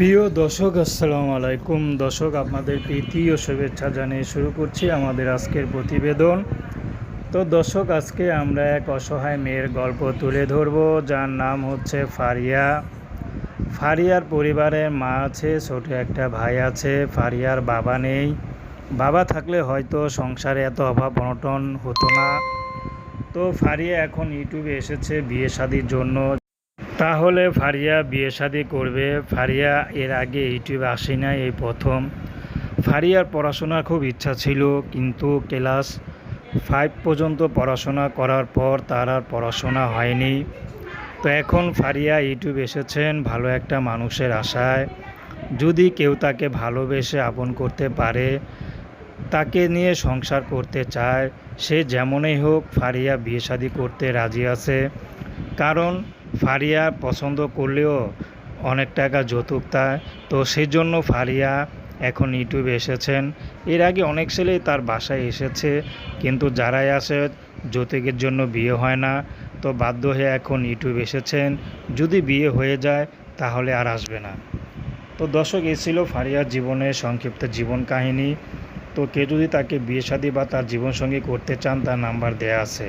প্রিয় দর্শক, আসসালামু আলাইকুম। দর্শক, আপনাদের প্রীতি ও শুভেচ্ছা জানিয়ে শুরু করছি আমাদের আজকের প্রতিবেদন। তো দর্শক, আজকে আমরা এক অসহায় মেয়ের গল্প তুলে ধরব, যার নাম হচ্ছে ফারিয়া। ফারিয়ার পরিবারের মা আছে, ছোট একটা ভাই আছে, ফারিয়ার বাবা নেই। বাবা থাকলে হয়তো সংসারে এত অভাব অনটন হতো না। তো ফারিয়া এখন ইউটিউবে এসেছে বিয়ে শাদির জন্য তাহলে ফারিয়া বিয়ে শাদি করবে। ফারিয়া এর আগে ইউটিউবে আসে নাই এই প্রথম। ফারিয়ার পড়াশোনার খুব ইচ্ছা ছিল, কিন্তু ক্লাস ফাইভ পর্যন্ত পড়াশোনা করার পর তার আর পড়াশোনা হয়নি। তো এখন ফারিয়া ইউটিউব এসেছেন ভালো একটা মানুষের আশায়। যদি কেউ তাকে ভালোবেসে আপন করতে পারে, তাকে নিয়ে সংসার করতে চায়, সে যেমনই হোক ফারিয়া বিয়ে শাদি করতে রাজি আছে। কারণ ফারিয়া পছন্দ করলেও অনেক টাকা যৌতুক তার। তো সেই জন্য ফারিয়া এখন ইউটিউবে এসেছেন। এর আগে অনেক ছেলেই তার বাসায় এসেছে, কিন্তু যারাই আসে যৌতুকের জন্য বিয়ে হয় না। তো বাধ্য হয়ে এখন ইউটিউব এসেছেন। যদি বিয়ে হয়ে যায়, তাহলে আর আসবে না। তো দর্শক এ ছিল ফারিয়ার জীবনের সংক্ষিপ্ত জীবন কাহিনী। তো কেউ যদি তাকে বিয়ে শাদী বা তার জীবনসঙ্গী করতে চান, তার নাম্বার দেয়া আছে।